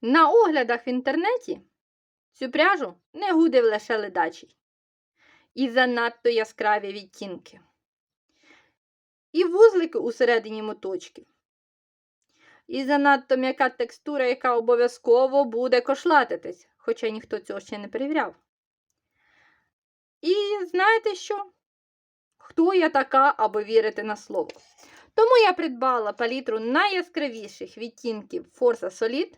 На оглядах в інтернеті цю пряжу не гудив лише ледачий. І занадто яскраві відтінки. І вузлики усередині моточків. І занадто м'яка текстура, яка обов'язково буде кошлатитись, хоча ніхто цього ще не перевіряв. І знаєте що? Хто я така, аби вірити на слово? Тому я придбала палітру найяскравіших відтінків Forza Solid.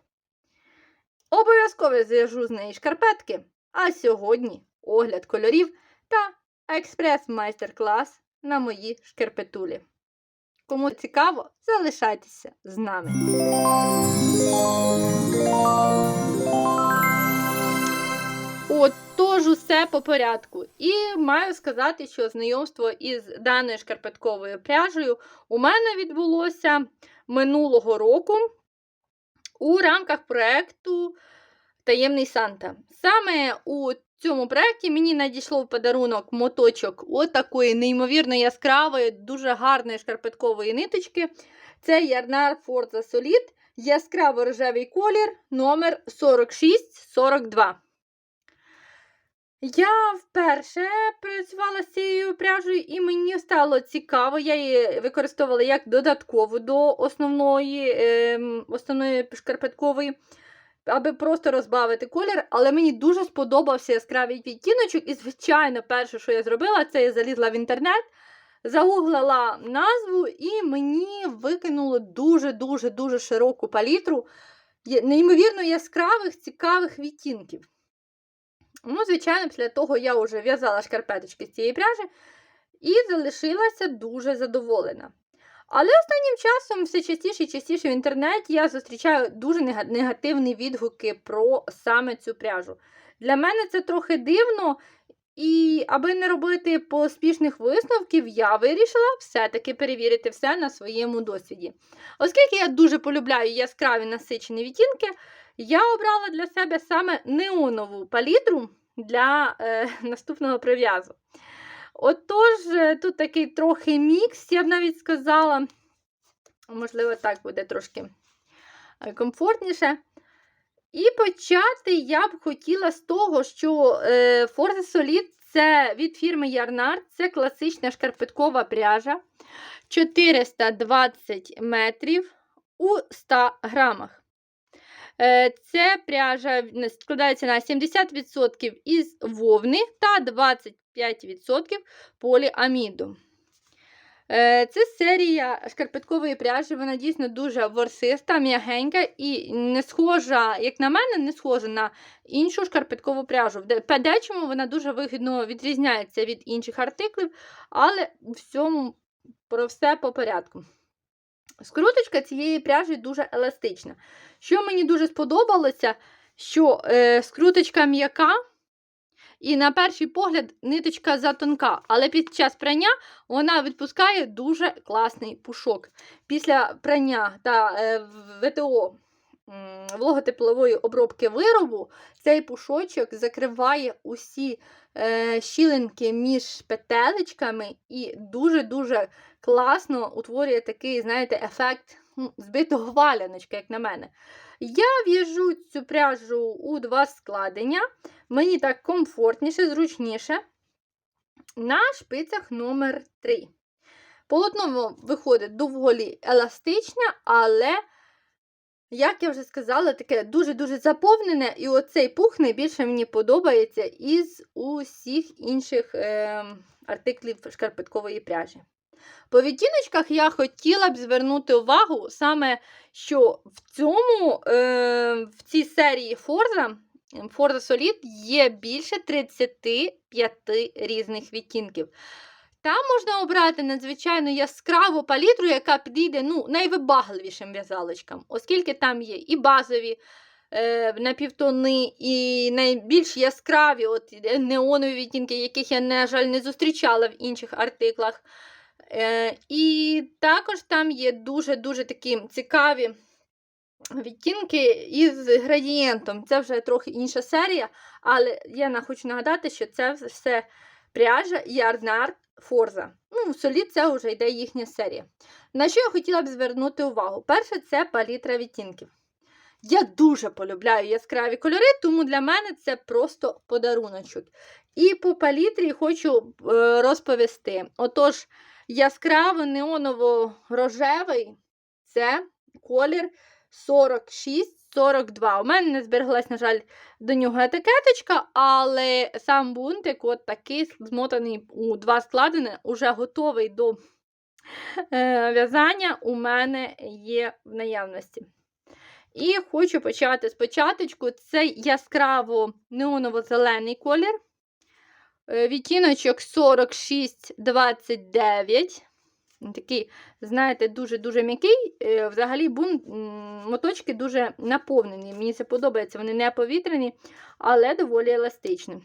Обов'язково зв'яжу з неї шкарпетки. А сьогодні огляд кольорів та експрес-майстер-клас на мої шкарпетулі. Кому цікаво, залишайтеся з нами. Отож, усе по порядку. І маю сказати, що знайомство із даною шкарпетковою пряжею у мене відбулося минулого року у рамках проєкту Таємний Санта. Саме у цьому проєкті мені надійшло в подарунок моточок отакої неймовірно яскравої, дуже гарної шкарпеткової ниточки. Це Ярнар Форза Solid, яскраво рожевий колір номер 4642. Я вперше працювала з цією пряжею, і мені стало цікаво. Я її використовувала як додаткову до основної, е, основної шкарпеткової, аби просто розбавити колір. Але мені дуже сподобався яскравий відтіночок. І, звичайно, перше, що я зробила, це я залізла в інтернет, загуглила назву, і мені викинуло дуже-дуже дуже широку палітру неймовірно яскравих, цікавих відтінків. Ну, звичайно, після того я вже в'язала шкарпеточки з цієї пряжі і залишилася дуже задоволена. Але останнім часом все частіше і частіше в інтернеті я зустрічаю дуже негативні відгуки про саме цю пряжу. Для мене це трохи дивно, і аби не робити поспішних висновків, я вирішила все-таки перевірити все на своєму досвіді. Оскільки я дуже полюбляю яскраві насичені відтінки, я обрала для себе саме неонову палітру для е, наступного прив'язу. Отож, е, тут такий трохи мікс, я б навіть сказала. Можливо, так буде трошки е, комфортніше. І почати я б хотіла з того, що е, Forza Solid це від фірми Ярнар, це класична шкарпеткова пряжа 420 метрів у 100 грамах. Е, Це пряжа складається на 70% із вовни та 25% поліаміду. Е, це серія шкарпеткової пряжі, вона дійсно дуже ворсиста, м'ягенька і не схожа, як на мене, не схожа на іншу шкарпеткову пряжу. В дечому вона дуже вигідно відрізняється від інших артиклів, але всьому про все по порядку. Скруточка цієї пряжі дуже еластична. Що мені дуже сподобалося, що е, скруточка м'яка, і на перший погляд ниточка затонка, але під час прання вона відпускає дуже класний пушок. Після прання та е, ВТО вологотеплової обробки виробу цей пушочок закриває усі е, щілинки між петелечками і дуже-дуже класно утворює такий, знаєте, ефект ну, збитого валяночка, як на мене. Я в'яжу цю пряжу у два складення. Мені так комфортніше, зручніше. На шпицях номер 3 Полотно виходить доволі еластичне, але, як я вже сказала, таке дуже-дуже заповнене, і оцей пух найбільше мені подобається із усіх інших е, артиклів шкарпеткової пряжі. По відтіночках я хотіла б звернути увагу саме, що в цьому, е, в цій серії Forza, Forza Solid є більше 35 різних відтінків. Там можна обрати надзвичайно яскраву палітру, яка підійде ну, найвибагливішим в'язалочкам, оскільки там є і базові е, напівтони, і найбільш яскраві от, неонові відтінки, яких я, на жаль, не зустрічала в інших артиклах. Е, І також там є дуже-дуже такі цікаві відтінки із градієнтом. Це вже трохи інша серія, але я хочу нагадати, що це все пряжа Ярнард Форза. Ну, солі це вже йде їхня серія. На що я хотіла б звернути увагу? Перше, це палітра відтінків. Я дуже полюбляю яскраві кольори, тому для мене це просто подаруночок. І по палітрі хочу е, розповісти. Отож, яскраво неоново-рожевий це колір 46-42. У мене не збереглась, на жаль, до нього етикеточка, але сам бунтик, от такий змотаний у два складини, уже готовий до е, в'язання, у мене є в наявності. І хочу почати спочатку. Це яскраво неоново-зелений колір. Е, Відтіночок 46-29. Такий, знаєте, дуже-дуже м'який. Е, Взагалі, бун, моточки дуже наповнені. Мені це подобається, вони не повітряні, але доволі еластичні.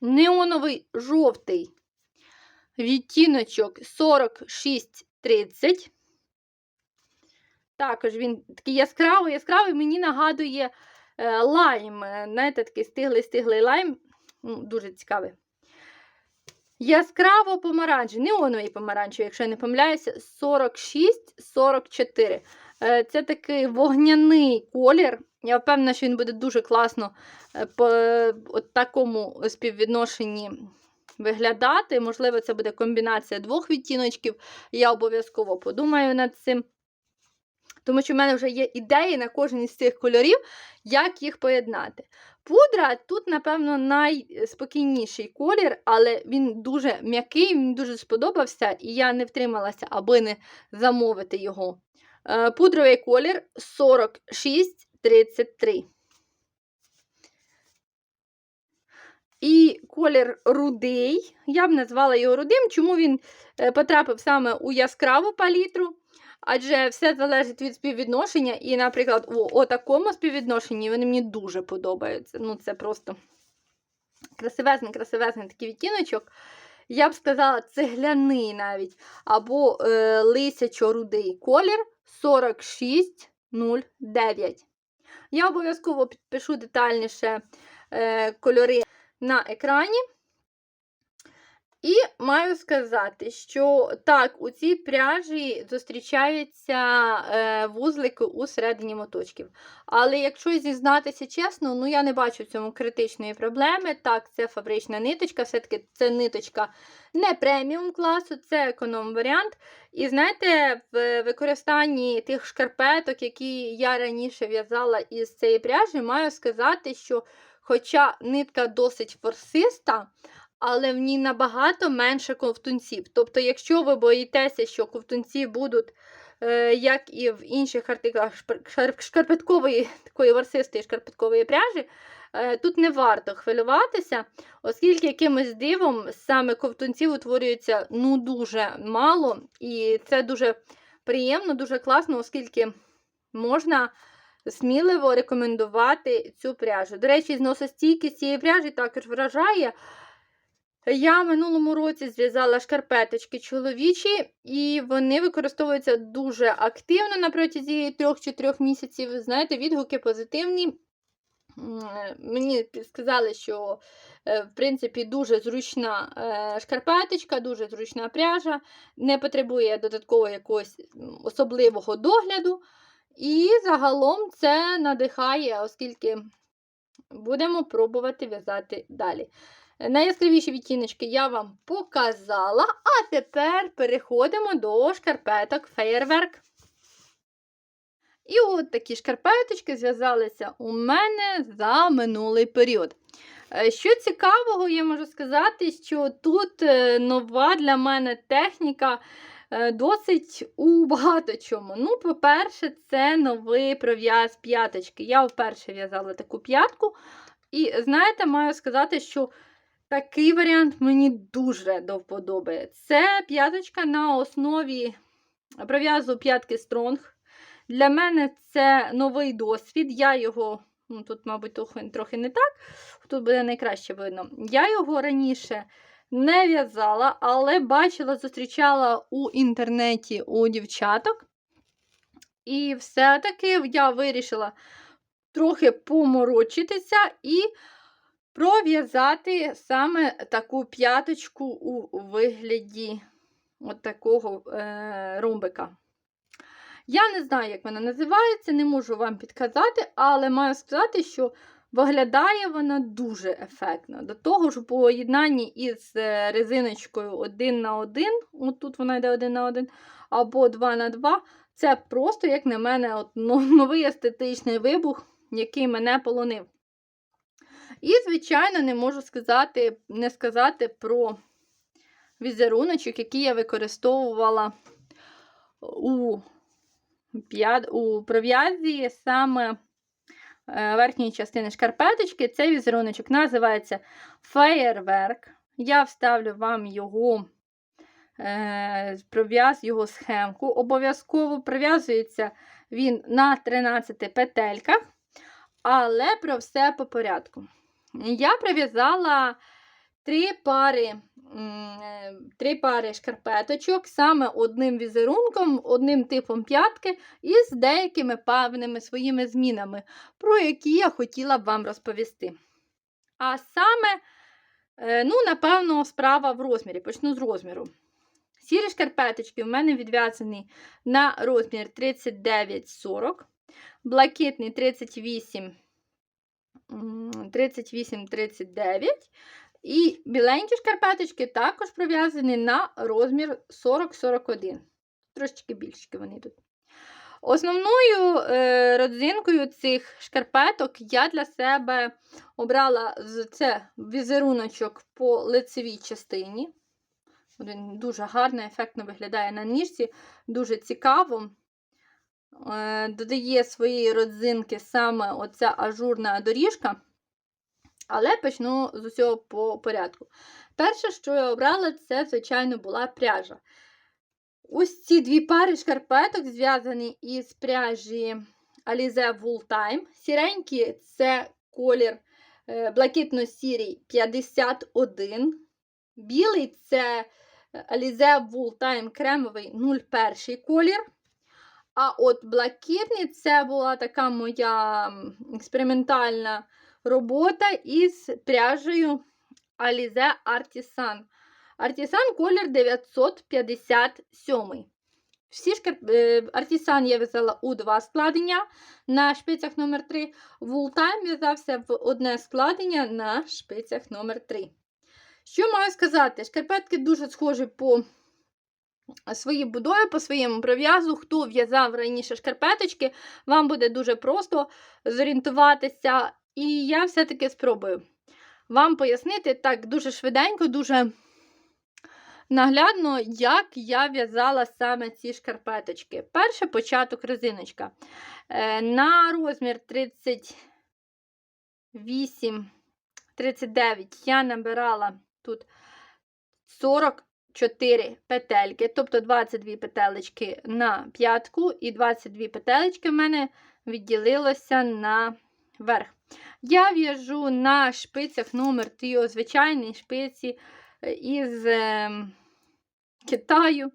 Неоновий жовтий відтіночок 46-30. Також він такий яскравий, яскравий, мені нагадує е, лайм. е, Знаєте, такий стиглий-стиглий лайм. Ну, Дуже цікавий. Яскраво помаранчевий, неоновий помаранчевий, якщо я не помиляюся, 46-44. Е, Це такий вогняний колір. Я впевнена, що він буде дуже класно е, по от такому співвідношенні виглядати. Можливо, це буде комбінація двох відтіночків. Я обов'язково подумаю над цим. Тому що в мене вже є ідеї на кожен із цих кольорів, як їх поєднати. Пудра тут, напевно, найспокійніший колір, але він дуже м'який, мені дуже сподобався, і я не втрималася, аби не замовити його. Е, Пудровий колір 46-33. І колір рудий. Я б назвала його рудим. Чому він е, потрапив саме у яскраву палітру? Адже все залежить від співвідношення. І, наприклад, у такому співвідношенні вони мені дуже подобаються. Ну, це просто красивезний, красивезний такий відтіночок. Я б сказала, цегляний навіть, або е, лисячо-рудий колір 4609. Я обов'язково підпишу детальніше е, кольори на екрані. І маю сказати, що так, у цій пряжі зустрічаються е, вузлики у середині моточків. Але якщо зізнатися чесно, ну я не бачу в цьому критичної проблеми. Так, це фабрична ниточка, все-таки це ниточка не преміум класу, це економ варіант. І знаєте, в використанні тих шкарпеток, які я раніше в'язала із цієї пряжі, маю сказати, що хоча нитка досить форсиста, але в ній набагато менше ковтунців. Тобто, якщо ви боїтеся, що ковтунці будуть, е, як і в інших артиклах шкарпеткової такої варсистої шкарпеткової пряжі, е, тут не варто хвилюватися, оскільки якимось дивом саме ковтунців утворюється ну, дуже мало, і це дуже приємно, дуже класно, оскільки можна. Сміливо рекомендувати цю пряжу. До речі, зносостійкість цієї пряжі також вражає. Я в минулому році зв'язала шкарпеточки чоловічі, і вони використовуються дуже активно на протязі 3-4 місяців. Знаєте, відгуки позитивні. Мені сказали, що, е, в принципі, дуже зручна е, шкарпеточка, дуже зручна пряжа, не потребує додаткового якогось особливого догляду. І загалом це надихає, оскільки будемо пробувати в'язати далі. Найяскравіші відтіночки я вам показала, а тепер переходимо до шкарпеток феєрверк. І от такі шкарпеточки зв'язалися у мене за минулий період. Е, що цікавого, я можу сказати, що тут е, нова для мене техніка е, досить у багато чому. Ну, по-перше, це новий пров'яз п'яточки. Я вперше в'язала таку п'ятку. І, знаєте, маю сказати, що Такий варіант мені дуже до вподоби. Це п'яточка на основі пров'язу п'ятки Стронг. Для мене це новий досвід. Я його, ну тут, мабуть, трохи не так, тут буде найкраще видно. Я його раніше не в'язала, але бачила, зустрічала у інтернеті у дівчаток. І все-таки я вирішила трохи поморочитися і пров'язати саме таку п'яточку у вигляді от такого е, ромбика. Я не знаю, як вона називається, не можу вам підказати, але маю сказати, що виглядає вона дуже ефектно. До того ж, у поєднанні із е, резиночкою 1 на 1, отут вона йде 1 на 1, або 2 на 2, це просто, як на мене, от, ну, новий естетичний вибух, який мене полонив. І, звичайно, не можу сказати, не сказати про візеруночок, який я використовувала у, у пров'язі саме е, верхньої частини шкарпеточки. Цей візеруночок називається Феєрверк. Я вставлю вам його е, пров'яз, його схемку. Обов'язково прив'язується він на 13 петельках, але про все по порядку. Я прив'язала три пари, е, три пари шкарпеточок саме одним візерунком, одним типом п'ятки і з деякими певними своїми змінами, про які я хотіла б вам розповісти. А саме, е, ну, напевно, справа в розмірі. Почну з розміру. Сірі шкарпеточки в мене відв'язані на розмір 39-40, блакитний 38 38-39. І біленькі шкарпеточки також прив'язані на розмір 40-41. Трошечки більші вони тут. Основною е, родзинкою цих шкарпеток я для себе обрала це візеруночок по лицевій частині. Він дуже гарно, ефектно виглядає на ніжці, дуже цікаво. Е, додає своєї родзинки саме оця ажурна доріжка. Але почну з усього по порядку. Перше, що я обрала, це, звичайно, була пряжа. Ось ці дві пари шкарпеток зв'язані із пряжі Alize Wool Time. Сіренькі це колір е, блакитно-сірий 51. Білий це Alize Wool Time кремовий 01 колір. А от блакитний це була така моя експериментальна робота із пряжею Alize Artisan. Artisan колір 957. Всі шкар... е, Artisan я в'язала у два складення на шпицях номер 3 Wooltime в'язався в одне складення на шпицях номер 3 Що маю сказати? Шкарпетки дуже схожі по своїй будові, по своєму пров'язу. Хто в'язав раніше шкарпеточки, вам буде дуже просто зорієнтуватися. І я все-таки спробую вам пояснити так дуже швиденько, дуже наглядно, як я в'язала саме ці шкарпеточки. Перший початок резиночка. Е, На розмір 38, 39 я набирала тут 44 петельки, тобто 22 петелечки на п'ятку, і 22 петелечки в мене відділилося на верх. Я в'яжу на шпицях номер 3, звичайні шпиці е, із е, Китаю.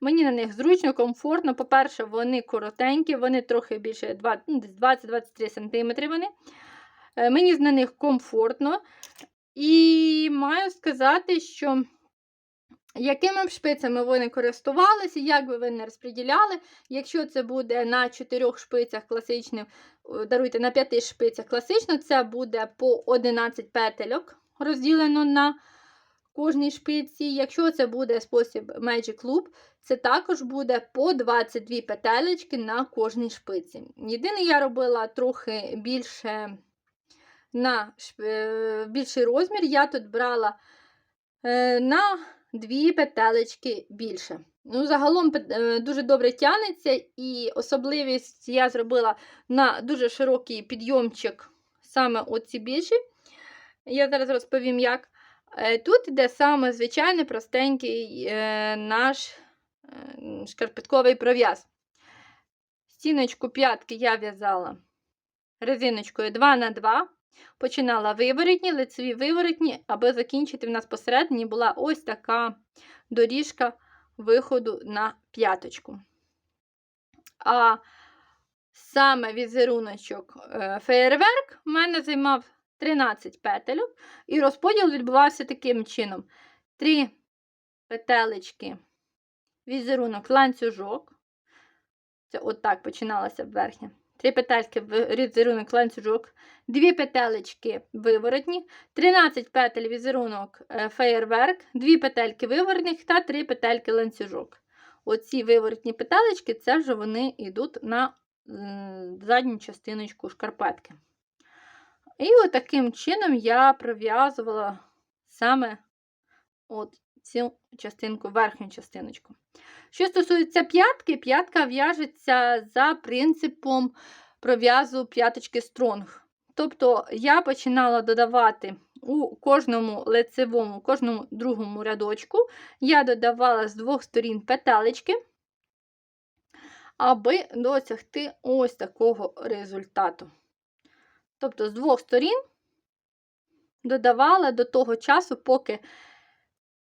Мені на них зручно, комфортно. По-перше, вони коротенькі, вони трохи більше два- ну, десь 20-23 см. Вони. Е, Мені на них комфортно. І маю сказати, що якими б шпицями ви не користувалися, як би ви не розподіляли, якщо це буде на 4 шпицях класичних, даруйте, на 5 шпицях класично, це буде по 11 петельок розділено на кожній шпиці. Якщо це буде спосіб Magic Loop, це також буде по 22 петелечки на кожній шпиці. Єдине, я робила трохи більше на е, більший розмір, я тут брала е, на дві петелечки більше. Ну, Загалом е, дуже добре тягнеться, і особливість я зробила на дуже широкий підйомчик саме оці більші. Я зараз розповім, як. Е, Тут йде саме звичайний простенький е, наш шкарпетковий пров'яз. Стіночку п'ятки я в'язала резиночкою 2 на 2 Починала виворітні, лицеві виворітні, аби закінчити в нас посередині була ось така доріжка виходу на п'яточку. А саме візеруночок е, феєрверк в мене займав 13 петельок, і розподіл відбувався таким чином: 3 петелечки, візерунок ланцюжок, Це отак починалося верхня. Три петельки в візерунок ланцюжок, дві петелечки виворотні, 13 петель візерунок е, феєрверк, дві петельки виворотних та три петельки ланцюжок. Оці виворотні петелечки, це вже вони йдуть на задню частиночку шкарпетки. І от таким чином я пров'язувала саме от цю частинку, верхню частиночку. Що стосується п'ятки, п'ятка в'яжеться за принципом пров'язу п'яточки стронг. Тобто я починала додавати у кожному лицевому, кожному другому рядочку, я додавала з двох сторін петелечки, аби досягти ось такого результату. Тобто, з двох сторін додавала до того часу, поки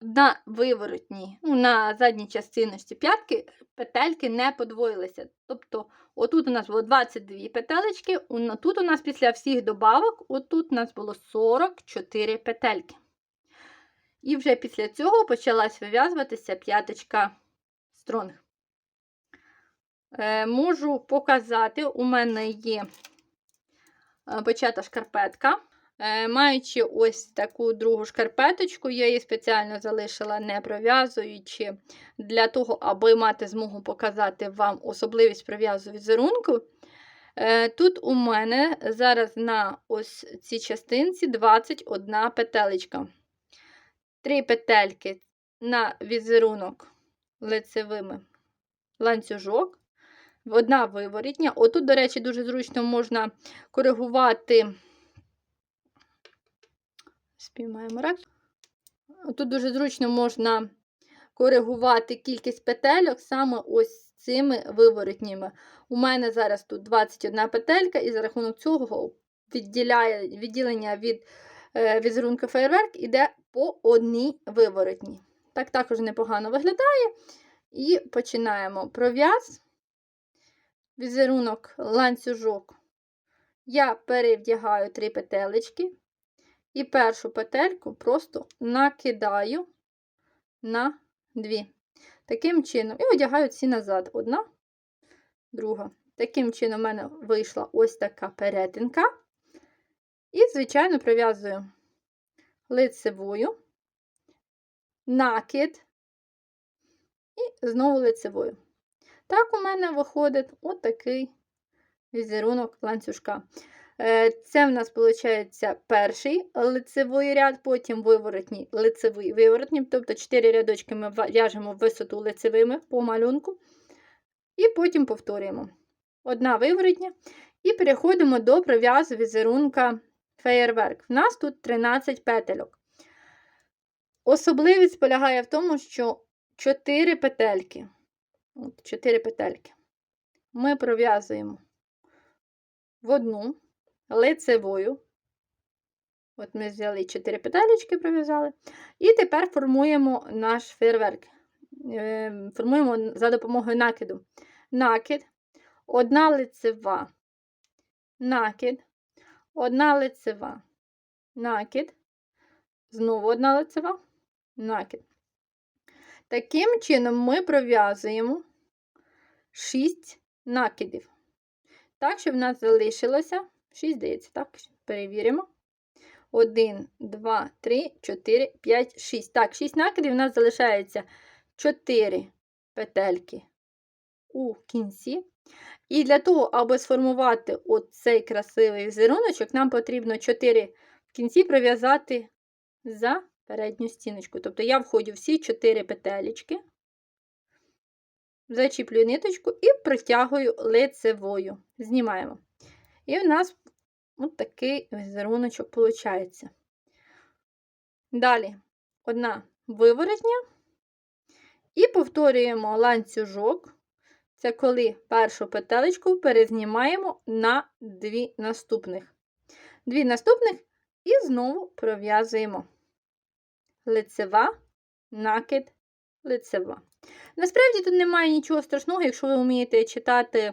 на виворотній, ну, на задній частиночці п'ятки петельки не подвоїлися. Тобто, отут у нас було 22 петелечки, тут у нас після всіх добавок, отут у нас було 44 петельки. І вже після цього почалась вив'язуватися п'яточка стронг. Е, можу показати, у мене є е, почата шкарпетка. Е, Маючи ось таку другу шкарпеточку, я її спеціально залишила не пров'язуючи, для того, аби мати змогу показати вам особливість пров'язу візерунку. Е, Тут у мене зараз на ось цій частинці 21 петелечка. Три петельки на візерунок лицевими ланцюжок, одна виворітня. Отут, до речі, дуже зручно можна коригувати. Спіймаємо рак. Тут дуже зручно можна коригувати кількість петельок саме ось цими виворотніми. У мене зараз тут 21 петелька, і за рахунок цього відділяє, відділення від е, візерунка фейерверк іде по одній виворотній. Так також непогано виглядає. І починаємо пров'яз, візерунок ланцюжок. Я перевдягаю три петелечки. І першу петельку просто накидаю на дві. Таким чином, і одягаю ці назад. Одна, друга. Таким чином, у мене вийшла ось така перетинка. І, звичайно, прив'язую лицевою, накид і знову лицевою. Так, у мене виходить отакий візерунок ланцюжка. Е, Це в нас виходить перший лицевий ряд, потім виворотній лицевий виворотній, тобто 4 рядочки ми в'яжемо в висоту лицевими по малюнку. І потім повторюємо. Одна виворотня. І переходимо до пров'язу візерунка феєрверк. У нас тут 13 петельок. Особливість полягає в тому, що 4 петельки. От 4 петельки. Ми пров'язуємо в одну лицевою. От ми взяли 4 петелечки, пров'язали. І тепер формуємо наш фейерверк. Е, Формуємо за допомогою накиду. Накид, одна лицева, накид, одна лицева, накид, знову одна лицева, накид. Таким чином ми пров'язуємо 6 накидів. Так, щоб в нас залишилося 6, здається, так, перевіримо. 1, 2, 3, 4, 5, 6. Так, 6 накидів у нас залишається 4 петельки у кінці. І для того, аби сформувати оцей красивий візеруночок, нам потрібно 4 в кінці пров'язати за передню стіночку. Тобто я входжу всі 4 петелечки, зачіплюю ниточку і притягую лицевою. Знімаємо. І в нас от такий візеруночок виходить. Далі одна виворотня. І повторюємо ланцюжок. Це коли першу петелечку перезнімаємо на дві наступних. Дві наступних і знову пров'язуємо лицева, накид, лицева. Насправді тут немає нічого страшного, якщо ви вмієте читати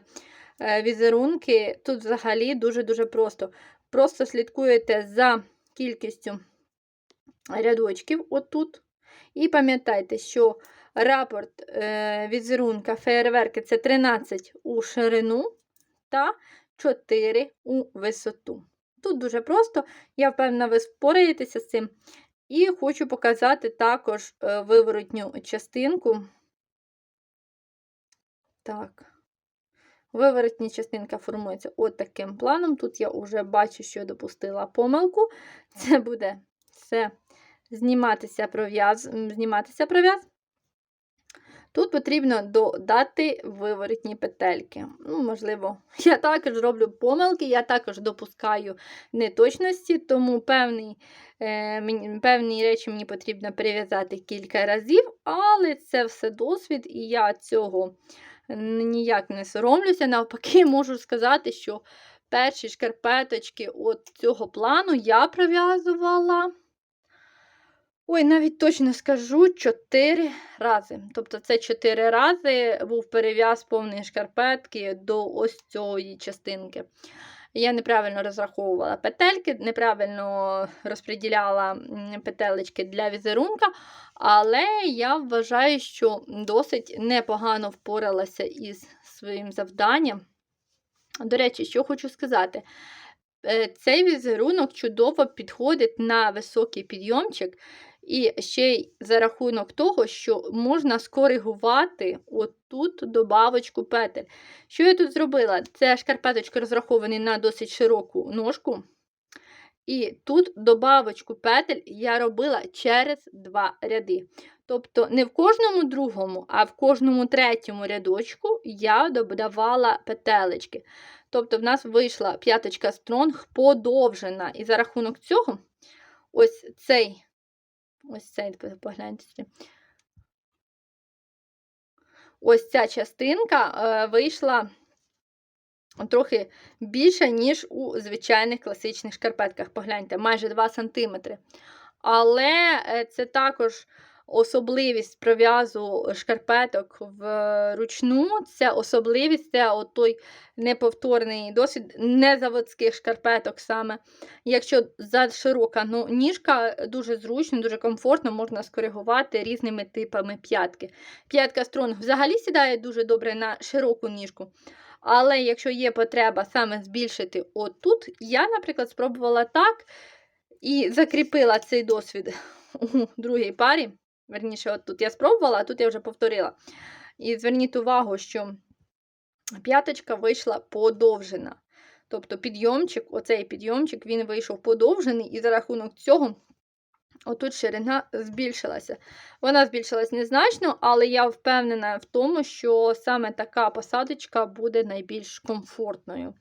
візерунки, тут взагалі дуже-дуже просто. Просто слідкуєте за кількістю рядочків отут. І пам'ятайте, що рапорт е, візерунка фейерверки це 13 у ширину та 4 у висоту. Тут дуже просто, я впевнена, ви впораєтеся з цим. І хочу показати також е, виворотню частинку. Так. Виворотня частинка формується от таким планом. Тут я вже бачу, що допустила помилку. Це буде все зніматися пров'яз. зніматися пров'яз. Тут потрібно додати виворотні петельки. Ну, Можливо, я також роблю помилки, я також допускаю неточності, тому певні, е, певні речі мені потрібно перев'язати кілька разів, але це все досвід, і я цього ніяк не соромлюся. Навпаки, можу сказати, що перші шкарпеточки от цього плану я пров'язувала. Ой, навіть точно скажу 4 рази. Тобто, це 4 рази був перев'яз повної шкарпетки до ось цієї частинки. Я неправильно розраховувала петельки, неправильно розподіляла петелечки для візерунка, але я вважаю, що досить непогано впоралася із своїм завданням. До речі, що хочу сказати. Е, цей візерунок чудово підходить на високий підйомчик, і ще й за рахунок того, що можна скоригувати отут добавочку петель. Що я тут зробила? Це шкарпеточки розраховані на досить широку ножку. І тут добавочку петель я робила через два ряди. Тобто не в кожному другому, а в кожному третьому рядочку я додавала петелечки. Тобто, в нас вийшла п'яточка стронг подовжена. І за рахунок цього, ось цей Ось цей, погляньте. Ось ця частинка е, вийшла трохи більше, ніж у звичайних класичних шкарпетках. Погляньте, майже 2 см. Але е, це також особливість пров'язу шкарпеток вручну, це особливість, це той неповторний досвід незаводських шкарпеток саме. Якщо за широка ну, ніжка, дуже зручно, дуже комфортно, можна скоригувати різними типами п'ятки. П'ятка стронг взагалі сідає дуже добре на широку ніжку. Але якщо є потреба саме збільшити отут, я, наприклад, спробувала так і закріпила цей досвід у другій парі. Верніше, от тут я спробувала, а тут я вже повторила. І зверніть увагу, що п'яточка вийшла подовжена. Тобто підйомчик, оцей підйомчик, він вийшов подовжений, і за рахунок цього отут ширина збільшилася. Вона збільшилась незначно, але я впевнена в тому, що саме така посадочка буде найбільш комфортною.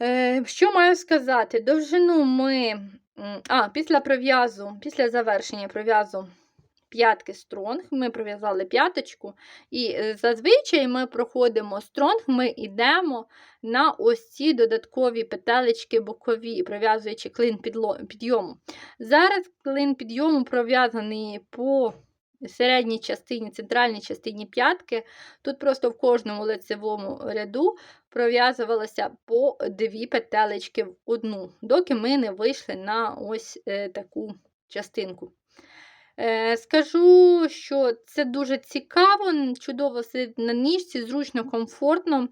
Е, Що маю сказати? Довжину ми а, після пров'язу, після завершення пров'язу п'ятки стронг, ми пров'язали п'яточку, і е, зазвичай ми проходимо стронг, ми йдемо на ось ці додаткові петелечки бокові, пров'язуючи клин підйому. Зараз клин підйому пров'язаний по середній частині, центральній частині п'ятки. Тут просто в кожному лицевому ряду пров'язувалося по дві петелечки в одну, доки ми не вийшли на ось е, таку частинку. Е, скажу, що це дуже цікаво, чудово сидить на ніжці, зручно, комфортно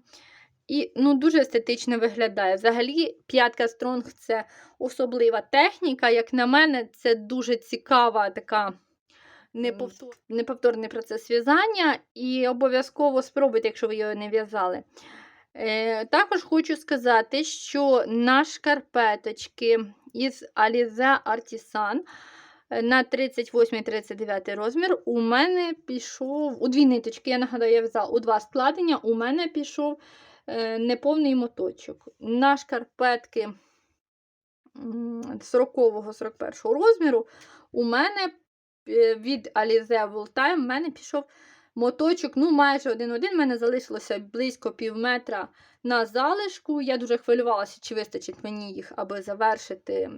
і ну, дуже естетично виглядає. Взагалі, п'ятка стронг це особлива техніка. Як на мене, це дуже цікава така неповтор... неповторний процес в'язання, і обов'язково спробуйте, якщо ви його не в'язали. Е, Також хочу сказати, що на шкарпеточки із Alize Artisan е, на 38-39 розмір у мене пішов у дві ниточки. Я нагадаю, я в'язала у два складення, у мене пішов е, неповний моточок. На шкарпетки 40-41 розміру у мене від Alize Time в мене пішов моточок, ну, майже один-один. в мене залишилося близько пів метра на залишку. Я дуже хвилювалася, чи вистачить мені їх, аби завершити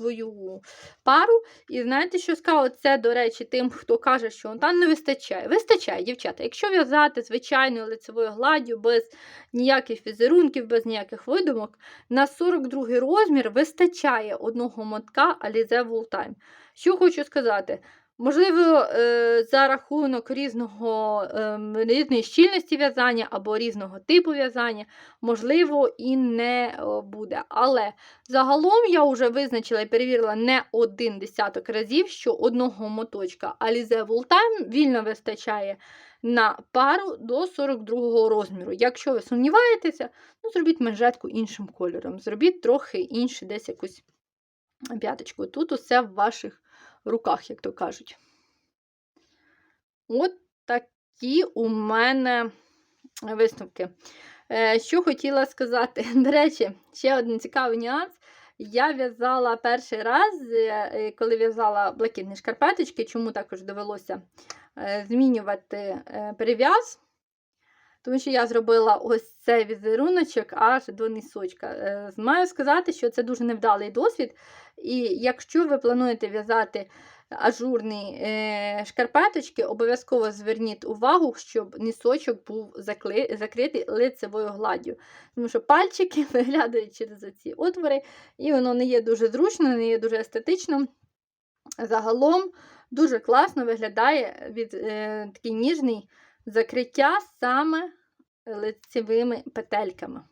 свою пару. І знаєте, що сказала? Це, до речі, тим, хто каже, що там не вистачає. Вистачає, дівчата. Якщо в'язати звичайною лицевою гладдю, без ніяких візерунків, без ніяких видумок, на 42 розмір вистачає одного мотка Alize Wool Time. Що хочу сказати, Можливо, е, за рахунок різного ем, різної щільності в'язання або різного типу в'язання, можливо, і не буде. Але загалом я вже визначила і перевірила не один десяток разів, що одного моточка Alize Time вільно вистачає на пару до 42 розміру. Якщо ви сумніваєтеся, ну, зробіть манжетку іншим кольором. Зробіть трохи інше, десь якусь п'яточку. Тут усе в ваших руках, як то кажуть. От такі у мене висновки. Е, Що хотіла сказати? До речі, ще один цікавий нюанс. Я в'язала перший раз, е, е, коли в'язала блакитні шкарпеточки, чому також довелося змінювати перев'яз. Тому що я зробила ось цей візеруночок аж до нисочка. Е, Маю сказати, що це дуже невдалий досвід. І якщо ви плануєте в'язати ажурні е, шкарпеточки, обов'язково зверніть увагу, щоб нисочок був закли- закритий лицевою гладдю. Тому що пальчики виглядають через ці отвори, і воно не є дуже зручно, не є дуже естетично. Загалом дуже класно виглядає від е, такий ніжний закриття саме лицевими петельками.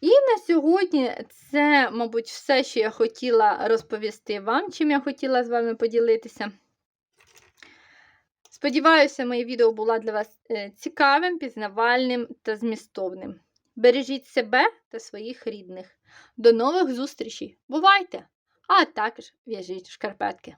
І на сьогодні це, мабуть, все, що я хотіла розповісти вам, чим я хотіла з вами поділитися. Сподіваюся, моє відео було для вас е, цікавим, пізнавальним та змістовним. Бережіть себе та своїх рідних. До нових зустрічей! Бувайте! А також в'яжіть шкарпетки!